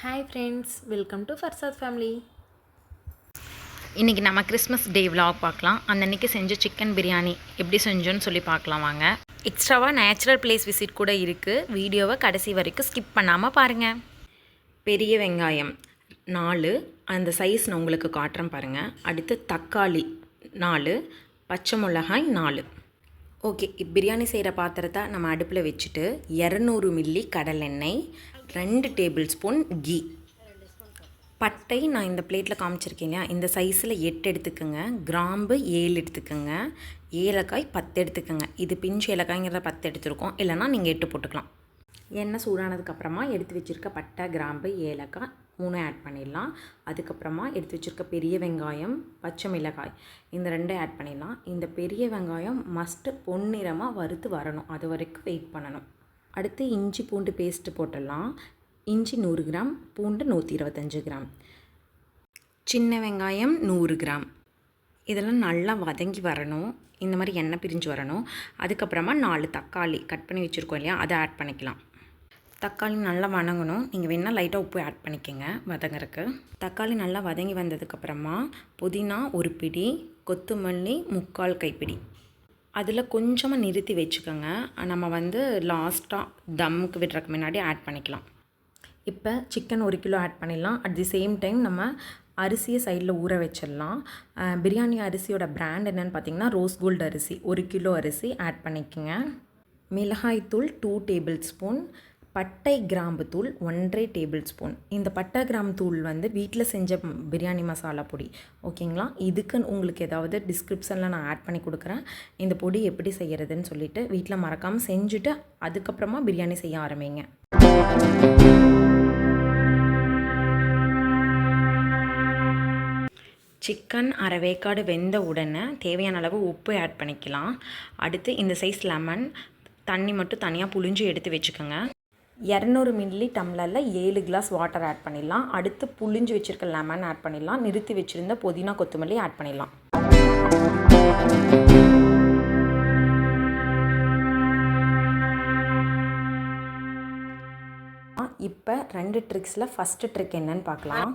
Hi friends welcome to Farzad family இன்றைக்கி நம்ம Christmas டே vlog பார்க்கலாம். அந்த அன்றைக்கி செஞ்ச சிக்கன் பிரியாணி எப்படி செஞ்சோன்னு சொல்லி பார்க்கலாம் வாங்க. எக்ஸ்ட்ராவாக நேச்சுரல் பிளேஸ் விசிட் கூட இருக்குது வீடியோவை கடைசி வரைக்கும் ஸ்கிப் பண்ணாமல் பாருங்கள் பெரிய வெங்காயம் நாலு அந்த சைஸ் நான் உங்களுக்கு காட்டுறேன் பாருங்கள் அடுத்து தக்காளி நாலு பச்சை மிளகாய் நாலு. ஓகே பிரியாணி செய்கிற பாத்திரத்தை நம்ம அடுப்பில் வச்சுட்டு இரநூறு மில்லி கடலெண்ணெய் ரெண்டு டேபிள் ஸ்பூன் கீ. பட்டை நான் இந்த பிளேட்டில் காமிச்சிருக்கேன் இல்லையா இந்த சைஸில் எட்டு எடுத்துக்கோங்க. கிராம்பு ஏழு எடுத்துக்கோங்க. ஏலக்காய் பத்து எடுத்துக்கோங்க. இது பிஞ்சு ஏலக்காய்ங்கிறத பத்து எடுத்துருக்கோம். இல்லைனா நீங்கள் எட்டு போட்டுக்கலாம். எண்ணெய் சூடானதுக்கப்புறமா எடுத்து வச்சுருக்க பட்டை கிராம்பு ஏலக்காய் மூணு ஆட் பண்ணிடலாம். அதுக்கப்புறமா எடுத்து வச்சுருக்க பெரிய வெங்காயம் பச்சை மிளகாய் இந்த ரெண்டும் ஆட் பண்ணிடலாம். இந்த பெரிய வெங்காயம் மஸ்ட்டு பொன்னிறமாக வறுத்து வரணும். அது வரைக்கும் வெயிட் பண்ணணும். அடுத்து இஞ்சி பூண்டு பேஸ்ட்டு போட்டுடலாம். இஞ்சி நூறு கிராம் பூண்டு நூற்றி இருபத்தஞ்சு கிராம். சின்ன வெங்காயம் நூறு கிராம். இதெல்லாம் நல்லா வதங்கி வரணும். இந்த மாதிரி எண்ணெய் பிரிஞ்சு வரணும். அதுக்கப்புறமா நாலு தக்காளி கட் பண்ணி வச்சுருக்கோம் இல்லையா? அதை ஆட் பண்ணிக்கலாம். தக்காளி நல்லா வதங்கணும் நீங்கள் வேணால் லைட்டாக உப்பு ஆட் பண்ணிக்கோங்க வதங்கறக்கு தக்காளி நல்லா வதங்கி வந்ததுக்கப்புறமா புதினா ஒரு பிடி கொத்தமல்லி முக்கால் கைப்பிடி. அதில் கொஞ்சமாக நிறுத்தி வச்சுக்கோங்க. நம்ம வந்து லாஸ்ட்டாக தம்முக்கு விடுறதுக்கு முன்னாடி ஆட் பண்ணிக்கலாம். இப்போ சிக்கன் ஒரு கிலோ ஆட் பண்ணிடலாம். அட் தி சேம் டைம் நம்ம அரிசியை சைடில் ஊற வச்சிடலாம். பிரியாணி அரிசியோட பிராண்ட் என்னென்னு பார்த்தீங்கன்னா ரோஸ் கோல்டு அரிசி. ஒரு கிலோ அரிசி ஆட் பண்ணிக்கோங்க. மிளகாய்த்தூள் டூ டேபிள் ஸ்பூன் பட்டை கிராம்பு தூள் ஒன்றரை டேபிள் ஸ்பூன் இந்த பட்டை கிராம்பு தூள் வந்து வீட்டில் செஞ்ச பிரியாணி மசாலா பொடி. ஓகேங்களா? இதுக்கு உங்களுக்கு ஏதாவது டிஸ்கிரிப்ஷனில் நான் ஆட் பண்ணி கொடுக்குறேன். இந்த பொடி எப்படி செய்கிறதுன்னு சொல்லிட்டு வீட்டில் மறக்காமல் செஞ்சுட்டு அதுக்கப்புறமா பிரியாணி செய்ய ஆரம்பிங்க. சிக்கன் அரை வேக்காடு வெந்த உடனே தேவையான அளவு உப்பு ஆட் பண்ணிக்கலாம். அடுத்து இந்த சைஸ் லெமன் தண்ணி மட்டும் தனியாக புழிஞ்சு எடுத்து வச்சுக்கோங்க. இரநூறு மில்லி டம்ளரில் ஏழு கிளாஸ் வாட்டர் ஆட் பண்ணிடலாம். அடுத்து புழிஞ்சு வச்சுருக்க லெமன் ஆட் பண்ணிடலாம். நிறுத்தி வச்சுருந்த புதினா கொத்தமல்லி ஆட் பண்ணிடலாம். இப்போ ரெண்டு ட்ரிக்ஸில் ஃபஸ்ட்டு ட்ரிக் என்னன்னு பார்க்கலாம்.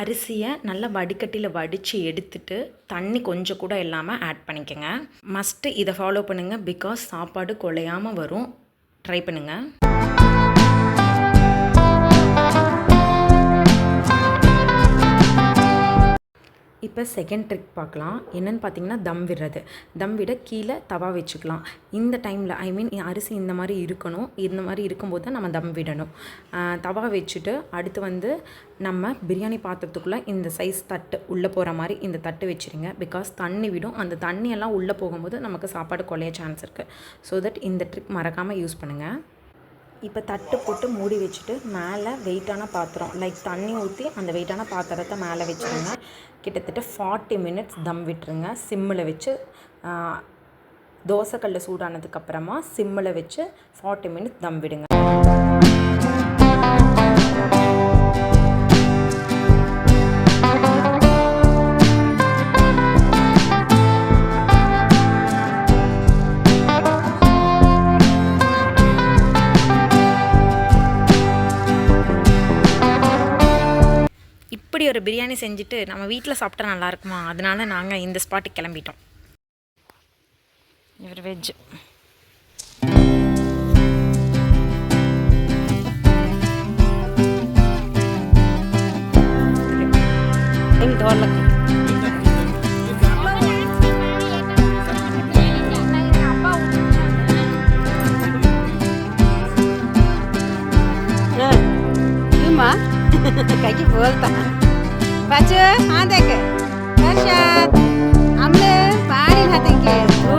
அரிசியை நல்லா வடிகட்டியில் வடித்து எடுத்துட்டு தண்ணி கொஞ்சம் கூட இல்லாமல் ஆட் பண்ணிக்கோங்க. மஸ்ட்டு இதை ஃபாலோ பண்ணுங்கள் பிகாஸ் சாப்பாடு குலையாமல் வரும். ட்ரை பண்ணுங்கள் இப்போ செகண்ட் ட்ரிக் பார்க்கலாம். என்னென்னு பார்த்தீங்கன்னா தம் விடுறது. தம் விட கீழே தவா வச்சுக்கலாம். இந்த டைமில் ஐ மீன் அரிசி இந்த மாதிரி இருக்கணும். இந்த மாதிரி இருக்கும்போது தான் நம்ம தம் விடணும். தவா வச்சுட்டு அடுத்து வந்து நம்ம பிரியாணி பாத்திரத்துக்குள்ளே இந்த சைஸ் தட்டு உள்ளே போகிற மாதிரி இந்த தட்டு வச்சுருங்க. பிகாஸ் தண்ணி விடும். அந்த தண்ணியெல்லாம் உள்ளே போகும்போது நமக்கு சாப்பாடு கொலைய சான்ஸ் இருக்குது ஸோ தட் இந்த ட்ரிக் மறக்காமல் யூஸ் பண்ணுங்கள் இப்போ தட்டு போட்டு மூடி வச்சுட்டு மேலே வெயிட்டான பாத்திரம் லைக் தண்ணி ஊற்றி அந்த வெயிட்டான பாத்திரத்தை மேலே வச்சுருங்க. கிட்டத்தட்ட ஃபார்ட்டி மினிட்ஸ் தம் விட்டுருங்க. சிம்மில் வச்சு ஆ, தோசைக்கல்ல சூடானதுக்கப்புறமா சிம்மில் வச்சு ஃபார்ட்டி மினிட்ஸ் தம் விடுங்க. ஒரு பிரியாணி செஞ்சுட்டு நம்ம வீட்டில் சாப்பிட்டா நல்லா இருக்குமா? அதனால நாங்கள் இந்த ஸ்பாட்டுக்கு கிளம்பிட்டோம். இவர் வெஜ் தோலக்கு கைக்கு போல்தான் बच्चो हाँ देखे। दर्शक हमने खाते के।